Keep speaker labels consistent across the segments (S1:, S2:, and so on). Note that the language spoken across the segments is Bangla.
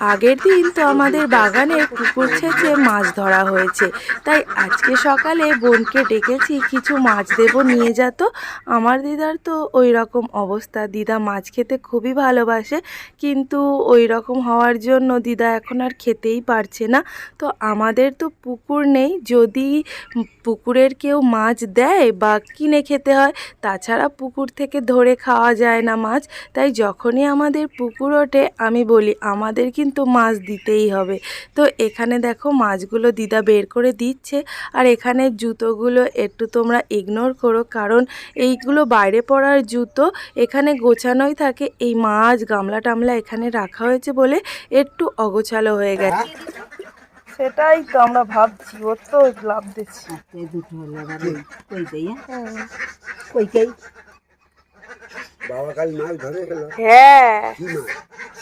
S1: আগের দিন তো আমাদের বাগানে পুকুর ছেঁচে মাছ ধরা হয়েছে। তাই আজকে সকালে বোনকে ডেকেছি, কিছু মাছ দেব, নিয়ে যেত আমার দিদার তো ওই রকম অবস্থা। দিদা মাছ খেতে খুবই ভালোবাসে, কিন্তু ওই রকম হওয়ার জন্য দিদা এখন আর খেতেই পারছে না। তো আমাদের তো পুকুর নেই। যদি পুকুরের কেউ মাছ দেয় বা কিনে খেতে হয়, তাছাড়া পুকুর থেকে ধরে খাওয়া যায় না মাছ। তাই যখনই আমাদের পুকুর ওঠে, আমি বলি, আমাদের কিন্তু মাছ দিতেই হবে। তো এখানে দেখো মাছগুলো দিদা বের করে দিচ্ছে আর এখানে জুতোগুলো একটু তোমরা ইগনোর করো কারণ এইগুলো বাইরে পড়ার জুতো এখানে গোছানোই থাকে। এই মাছ গামলা টামলা এখানে রাখা হয়েছে বলে একটু অগোছালো হয়ে গেছে। সেটাই তো আমরা ভাবছি ওর তো লাভ দিচ্ছি।
S2: দুটো দেই কই কই?
S3: বাবা কাল মাছ ধরে গেল।
S1: হ্যাঁ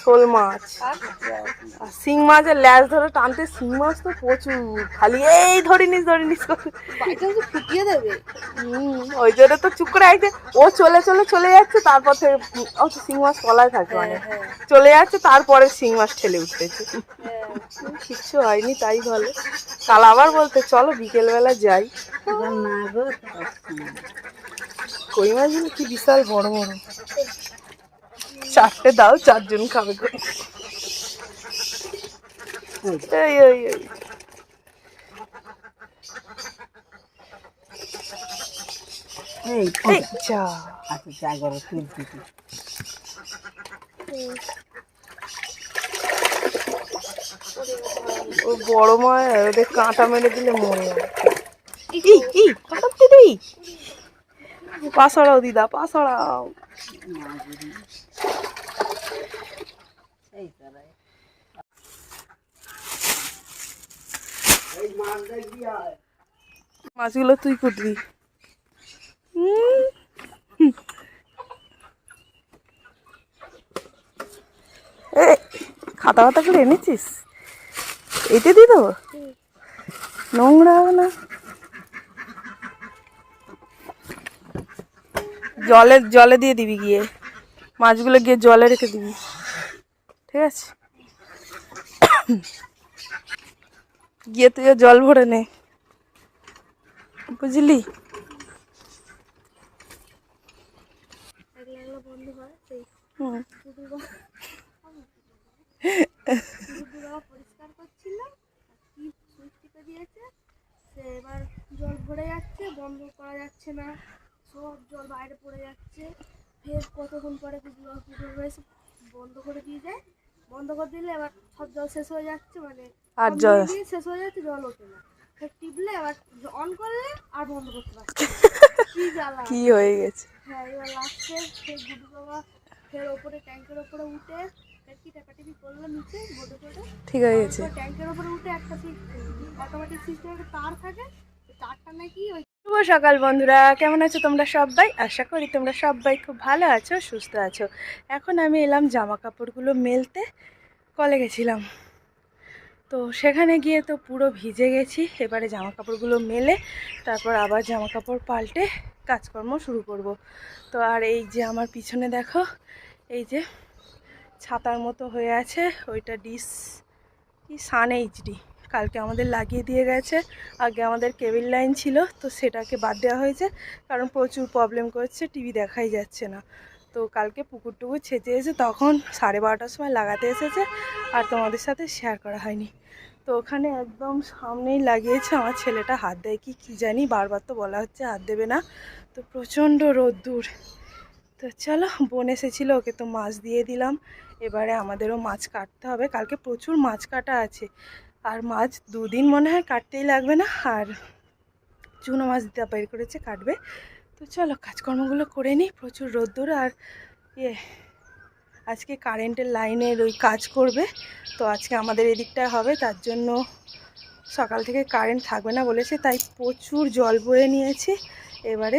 S1: শোল মাছ। আর শিং মাছের ল্যাজ ধরে টানতে শিং মাছ তো প্রচুর। খালি এই ধরে নিস ধরে নিস করে।
S2: ফুটিয়ে দেবে?
S1: হুম, ওই জন্য তো চুপ করে আছে ও চলে চলে চলে যাচ্ছে তারপর থেকে তো শিং মাছ তলায় থাকে অনেক। চলে যাচ্ছে তারপরে শিং মাছ ঠেলে উঠতেছে হুম, কিচ্ছু হয়নি তাই ভালো কাল আবার বলতে চলো বিকেলবেলা যাই।
S2: না গো।
S1: কই মাছগুলো কি বিশাল বড় বড়। চারটে দাও চারজন খাবে। এই
S2: আচ্ছা
S1: বড় মাছ ওদের কাঁটা মেরে দিলে মরে কাঁটাতে দিই পাশাড়াও দিদা পাশাড়াও। মাছগুলো তুই কুটবি খাতা খাতা করে এনেছিস? এতে দি তো নোংরা না? জলে জলে দিয়ে দিবি গিয়ে। মাছগুলো গিয়ে জলে রেখে দিবি। ঠিক আছে? গিয়ে তুই জল ভরে নে। বুঝলি?
S4: এবার জল ভরে যাচ্ছে বন্ধ করা যাচ্ছে না সব জল বাইরে পড়ে যাচ্ছে কতক্ষণ পরে বন্ধ করে দিয়ে যায়। বন্ধ করে দিলে এবার সব জল শেষ হয়ে যাচ্ছে মানে
S1: আর জল।
S4: শেষ হয়ে যাচ্ছে জল ওঠে না। টিপলে এবার অন করলে আর বন্ধ করতে পারছে। কি জ্বালা।
S1: কি হয়ে গেছে?
S4: হ্যাঁ এবার লাস্টে ফের গুডু বাবা ফের ওপরে ট্যাঙ্কের ওপরে উঠে কি করল নিচে বোটে
S1: ঠিক হয়ে গেছে।
S4: ট্যাঙ্কের ওপরে উঠে একটা অটোমেটিক সিস্টেমের তার থাকে তারটা নাকি ওই
S1: শুভ সকাল বন্ধুরা কেমন আছো তোমরা সবাই? আশা করি তোমরা সবাই খুব ভালো আছো সুস্থ আছো। এখন আমি এলাম জামা কাপড়গুলো মেলতে কলে গেছিলাম। তো সেখানে গিয়ে তো পুরো ভিজে গেছি। এবারে জামা কাপড়গুলো মেলে, তারপর আবার জামা কাপড় পাল্টে কাজকর্ম শুরু করব। তো আর এই যে আমার পিছনে দেখো, এই যে ছাতার মতো হয়ে আছে, ওইটা ডিস, কি সান এইচডি। কালকে আমাদের লাগিয়ে দিয়ে গেছে, আগে আমাদের কেবিল লাইন ছিল, তো সেটাকে বাদ দেওয়া হয়েছে, কারণ প্রচুর প্রবলেম করছে, টিভি দেখাই যাচ্ছে না। তো কালকে পুকুর টুকুর ছেঁচে এসে তখন সাড়ে বারোটার সময় লাগাতে এসেছে আর তোমাদের সাথে শেয়ার করা হয়নি। তো ওখানে একদম সামনেই লাগিয়েছে আমার ছেলেটা হাত দেয় কি, কী জানি, বারবার তো বলা হচ্ছে হাত দেবে না। তো প্রচণ্ড রোদ্দুর। তো চলো, বোন এসেছিল, ওকে তো মাছ দিয়ে দিলাম। এবারে আমাদেরও মাছ কাটতে হবে। কালকে প্রচুর মাছ কাটা আছে। আর মাছ দুদিন মনে হয় কাটতেই লাগবে না। আর চুনো মাছ দিতে বের করেছে কাটবে। তো চলো কাজকর্মগুলো করে নিই, প্রচুর রোদ্দুর আর ইয়ে আজকে কারেন্টের লাইনের ওই কাজ করবে, তো আজকে আমাদের এদিকটা হবে, তার জন্য সকাল থেকে কারেন্ট থাকবে না বলেছে, তাই প্রচুর জল বয়ে নিয়েছি, এবারে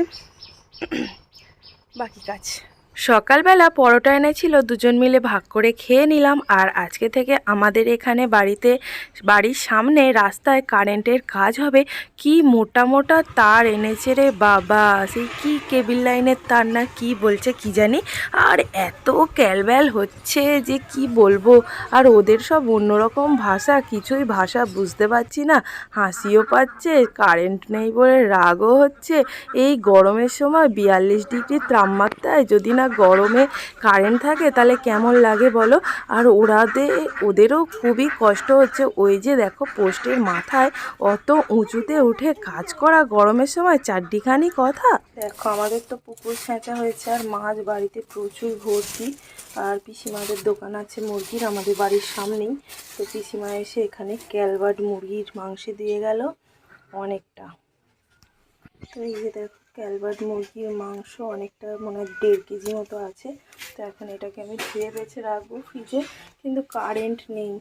S1: বাকি কাজ। সকালবেলা পরোটা এনেছিল, দুজন মিলে ভাগ করে খেয়ে নিলাম আর আজকে থেকে আমাদের এখানে বাড়িতে, বাড়ির সামনে রাস্তায় কারেন্টের কাজ হবে। কি মোটা মোটা তার এনেছে রে বাবা, সেই কি কেবিল লাইনের তার না কি বলছে কি জানি? আর এত ক্যালব্যাল হচ্ছে যে কি বলব? আর ওদের সব অন্যরকম ভাষা, কিছুই ভাষা বুঝতে পারছি না। হাসিও পাচ্ছে, কারেন্ট নেই বলে রাগও হচ্ছে। এই গরমের সময় বিয়াল্লিশ ডিগ্রি তাপমাত্রায় যদি না গরমে কারেন্ট থাকে, তাহলে কেমন লাগে বলো? আর ওরাদের ওদেরও খুবই কষ্ট হচ্ছে। ওই যে দেখো, পোস্টের মাথায় অত উঁচুতে উঠে কাজ করা গরমের সময় চারটিখানি কথা। দেখো, আমাদের তো পুকুর ছেঁচা হয়েছে, আর মাছ বাড়িতে প্রচুর ভর্তি। আর পিসিমাদের দোকান আছে, মুরগির, আমাদের বাড়ির সামনেই। তো পিসিমা এসে এখানে ক্যালবার্ড মুরগির মাংস দিয়ে গেল অনেকটা। তো এই যে দেখো ক্যালবার্ড মুরগির মাংস অনেকটা মনে হয় দেড় কেজি মতো আছে। তো এখন এটাকে আমি ধুয়ে বেছে রাখব ফ্রিজে কিন্তু কারেন্ট নেই।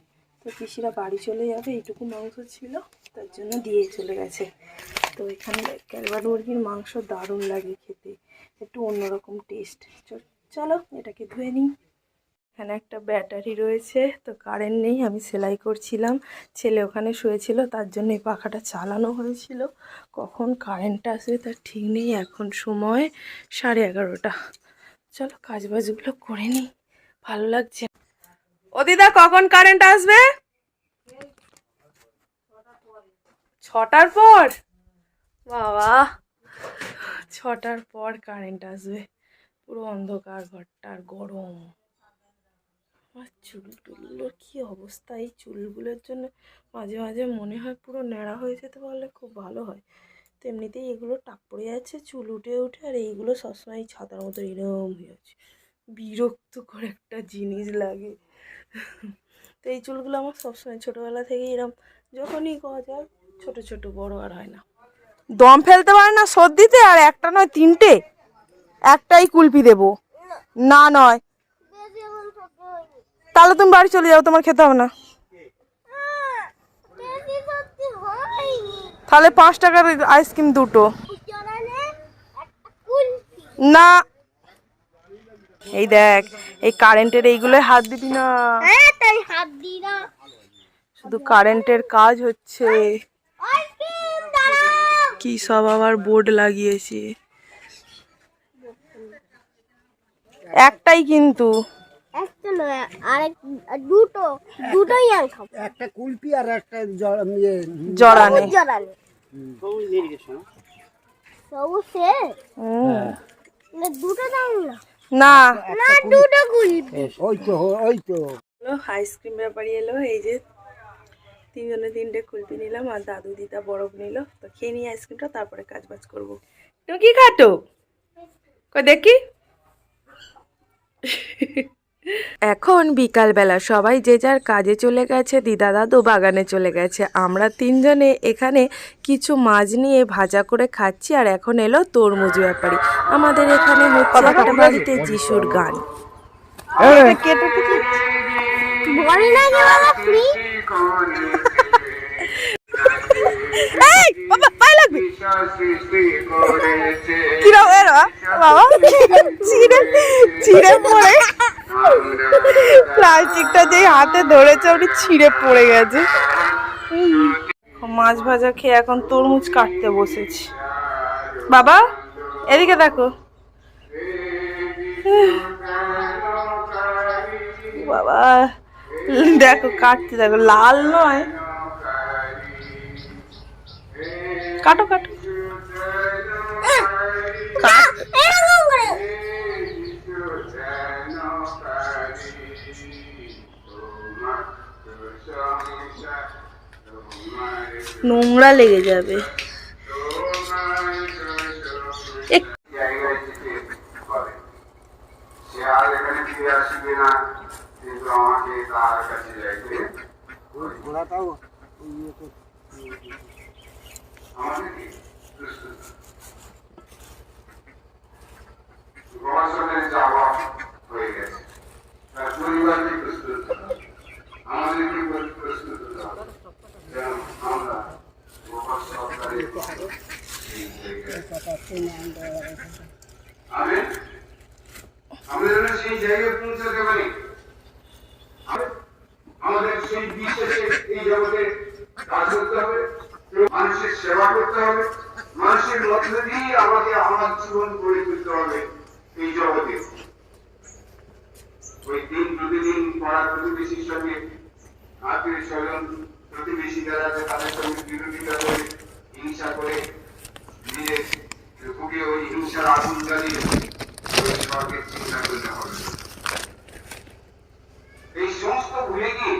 S1: তো পিসিরা বাড়ি চলে যাবে, এইটুকু মাংস ছিল, তার জন্য দিয়ে চলে গেছে। তো এখানে ক্যালবার্ড মুরগির মাংস দারুণ লাগে খেতে। একটু অন্যরকম টেস্ট চলো এটাকে ধুয়ে নিই। এখানে একটা ব্যাটারি রয়েছে, তো কারেন্ট নেই, আমি সেলাই করছিলাম। ছেলে ওখানে শুয়েছিল, তার জন্য এই পাখাটা চালানো হয়েছিল। কখন কারেন্ট আসবে তার ঠিক নেই, এখন সময় সাড়ে এগারোটা। চলো কাজ বাজগুলো করে নিই, ভালো লাগছে ও দিদা, কখন কারেন্ট আসবে? ছটার পর? বাবা, ছটার পর কারেন্ট আসবে। পুরো অন্ধকার ঘরটা আর গরম। আমার চুল টুলগুলোর কী অবস্থা? এই চুলগুলোর জন্য মাঝে মাঝে মনে হয় পুরো ন্যাড়া হয়ে যেতে পারলে খুব ভালো হয়। তো এমনিতেই এগুলো টাক পড়ে যাচ্ছে, চুল উঠে উঠে, আর এইগুলো সবসময় ছাতার মতো এরম হয়ে যাচ্ছে। বিরক্তকর একটা জিনিস লাগে। তো এই চুলগুলো আমার সবসময় ছোটোবেলা থেকে এরম, যখনই কওয়া যায় ছোট ছোট, বড় আর হয় না। দম ফেলতে পারে না সর্দিতে, আর একটা নয় তিনটে, একটাই কুলপি দেবো। না নয় তাহলে তুমি বাড়ি চলে যাও, তোমার খেতে হবে না। তাহলে পাঁচ টাকার আইসক্রিম দুটো। না। এই দেখ, এই কারেন্টের এইগুলোই হাত দিবি না। শুধু কারেন্টের কাজ হচ্ছে। কি সব আবার বোর্ড লাগিয়েছে। একটাই কিন্তু।
S4: একটা নয় আরেক দুটো দুটোই আমি খাব।
S3: একটা কুলপি আর একটা জল ইয়ে
S1: জড়ানে
S4: সবুজ না দুটো দাও না।
S1: না।
S4: না দুটো গুলি
S3: ওই তো ওই তো।
S1: আইসক্রিম ব্যাপারই এলো এই যে তিনজনে তিনটে কুলপি নিলাম আর দাদু দিদা বরফ নিল। তো খেয়ে নিই আইসক্রিমটা তারপরে কাজ বাজ করব। তুমি কি খাটো? কই দেখি? এখন বিকালবেলা সবাই যে যার কাজে চলে গেছে দিদা দাদু বাগানে চলে গেছে। আমরা তিনজনে এখানে কিছু মাছ নিয়ে ভাজা করে খাচ্ছি আর এখন এলো তরমুজ ব্যাপারী। আমাদের এখানে হচ্ছে একটা বাড়িতে যিশুর গান। কেটে কেটে
S4: বলে না যে বাবা ফ্রি
S1: এই বাবা পায়ে লাগবে। কিরম এর বাবা? ছিঁড়ে ছিঁড়ে পড়ে প্লাস্টিকটা যেই হাতে ধরেছে ওটি ছিঁড়ে পড়ে গেছে। মাছ ভাজা খেয়ে এখন তরমুজ কাটতে বসেছি। বাবা, এদিকে দেখো। বাবা, দেখো, কাটতে দেখো, লাল নয়। কাটো কাটো
S4: এরকম করে
S1: নোংরা লেগে যাবে এক-
S5: জায়গায় থেকে করে সে আর এখানে ফিরে আসবে না কিন্তু আমাকে তার কাছে যাইতে
S3: ওই ঘোড়াটাও
S5: আমাদের কি প্রস্তুত প্রবাসনের যাওয়া হয়ে গেছে তার পরিবারকে প্রস্তুত হতে হবে। আমাদেরকে প্রস্তুত হতে হবে যেন আমরা গোপাল সরকারের সেই জায়গায়
S3: কথা শুনে আমরা
S5: আমি সেই বিশ্বাসে এই জগতে কাজ করতে হবে মানুষের সেবা করতে হবে, মানুষের মধ্যে দিয়ে আমাকে আমার জীবন গড়ে তুলতে হবে এই জগতে। ওই দিন প্রতিদিন পড়া প্রতিবেশীর সঙ্গে আত্মীয় স্বজন প্রতিবেশী যারা আছে, তাদের সঙ্গে বিরোধিতা করে, হিংসা করে, নিজের ওই হিংসার আগুন জ্বালিয়ে স্বর্গের চিন্তা করতে হবে এই সমস্ত ভুলে গিয়ে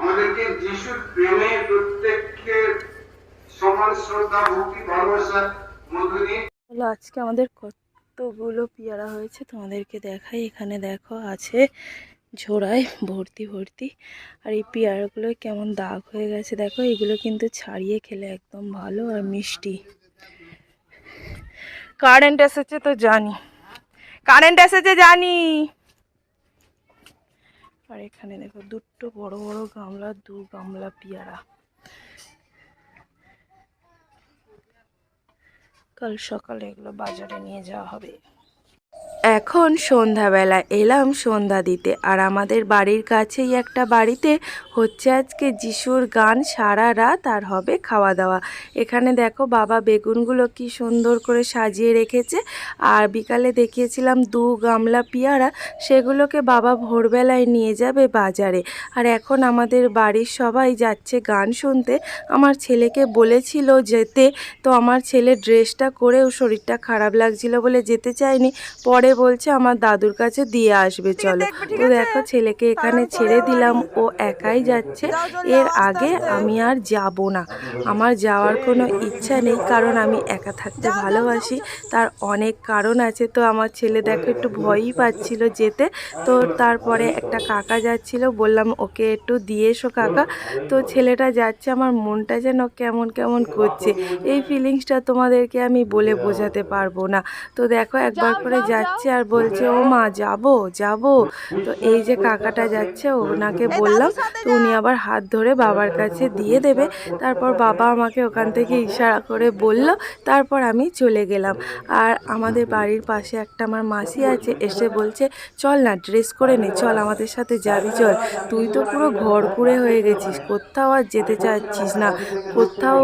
S5: আমাদেরকে যিশুর প্রেমে প্রত্যেকের সমান শ্রদ্ধা, ভক্তি দিয়ে
S1: হলো আজকে আমাদের কতগুলো পেয়ারা হয়েছে তোমাদেরকে দেখাই। এখানে দেখো আছে ঝোড়ায় ভর্তি ভর্তি। আর এই পেয়ারাগুলো কেমন দাগ হয়ে গেছে দেখো, এগুলো কিন্তু ছাড়িয়ে খেলে একদম ভালো আর মিষ্টি। কারেন্ট এসেছে তো জানি। কারেন্ট এসেছে জানি। আর এখানে দেখো দুটো বড় বড় গামলা, দু গামলা পিয়ারা। কাল সকালে এগুলো বাজারে নিয়ে যাওয়া হবে। এখন সন্ধ্যাবেলা এলাম সন্ধ্যা দিতে, আর আমাদের বাড়ির কাছেই একটা বাড়িতে হচ্ছে আজকে যিশুর গান সারা রাত আর হবে খাওয়া দাওয়া এখানে দেখো বাবা বেগুনগুলো কি সুন্দর করে সাজিয়ে রেখেছে, আর বিকালে দেখিয়েছিলাম দু গামলা পেয়ারা, সেগুলোকে বাবা ভোরবেলায় নিয়ে যাবে বাজারে। আর এখন আমাদের বাড়ির সবাই যাচ্ছে গান শুনতে। আমার ছেলেকে বলেছিল যেতে, তো আমার ছেলে ড্রেসটা করেও শরীরটা খারাপ লাগছিল বলে যেতে চায়নি। পরে বলছে আমার দাদুর কাছে দিয়ে আসবে চলো। তো দেখো ছেলেকে এখানে ছেড়ে দিলাম ও একাই যাচ্ছে। এর আগে আমি আর যাব না। আমার যাওয়ার কোনো ইচ্ছা নেই কারণ আমি একা থাকতে ভালোবাসি। তার অনেক কারণ আছে তো আমার ছেলে দেখো একটু ভয়ই পাচ্ছিল যেতে। তো তারপরে একটা কাকা যাচ্ছিল বললাম ওকে একটু দিয়ে এসো কাকা। তো ছেলেটা যাচ্ছে আমার মনটা যেন কেমন কেমন করছে। এই ফিলিংসটা তোমাদেরকে আমি বলে বোঝাতে পারব না। তো দেখো একবার করে যাচ্ছে আর বলছে ও মা যাব যাব। তো এই যে কাকাটা যাচ্ছে ওনাকে বললাম তো উনি আবার হাত ধরে বাবার কাছে দিয়ে দেবে। তারপর বাবা আমাকে ওখান থেকে ইশারা করে বলল তারপর আমি চলে গেলাম। আর আমাদের বাড়ির পাশে একটা আমার মাসি আছে এসে বলছে চল না ড্রেস করে নে চল আমাদের সাথে যাবি চল। তুই তো পুরো ঘর কুড়ে হয়ে গেছিস কোথাও আর যেতে চাচ্ছিস না। কোথাও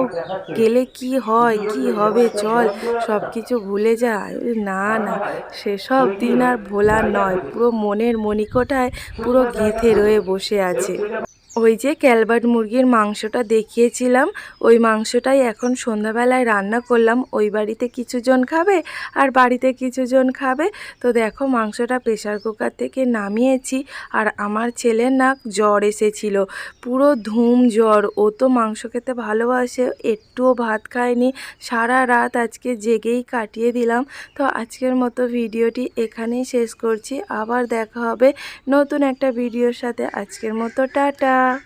S1: গেলে কি হয় কি হবে চল সব কিছু ভুলে যা। আমি বলি, না না সেসব দিন আর ভোলা নয় পুরো মনের মণিকোটায় পুরো গেঁথে রয়ে বসে আছে। ওই যে ক্যালবার্ট মুরগির মাংসটা দেখিয়েছিলাম, ওই মাংসটাই এখন সন্ধ্যাবেলায় রান্না করলাম। ওই বাড়িতে কিছুজন খাবে আর বাড়িতে কিছুজন খাবে। তো দেখো মাংসটা প্রেশার কুকার থেকে নামিয়েছি আর আমার ছেলের নাক জ্বর এসেছিল। পুরো ধুম জ্বর। ও তো মাংস খেতে ভালোবাসে, একটুও ভাত খায়নি। সারা রাত আজকে জেগেই কাটিয়ে দিলাম। তো আজকের মতো ভিডিওটি এখানেই শেষ করছি। আবার দেখা হবে নতুন একটা ভিডিওর সাথে। আজকের মতো টাটা। 감사합니다.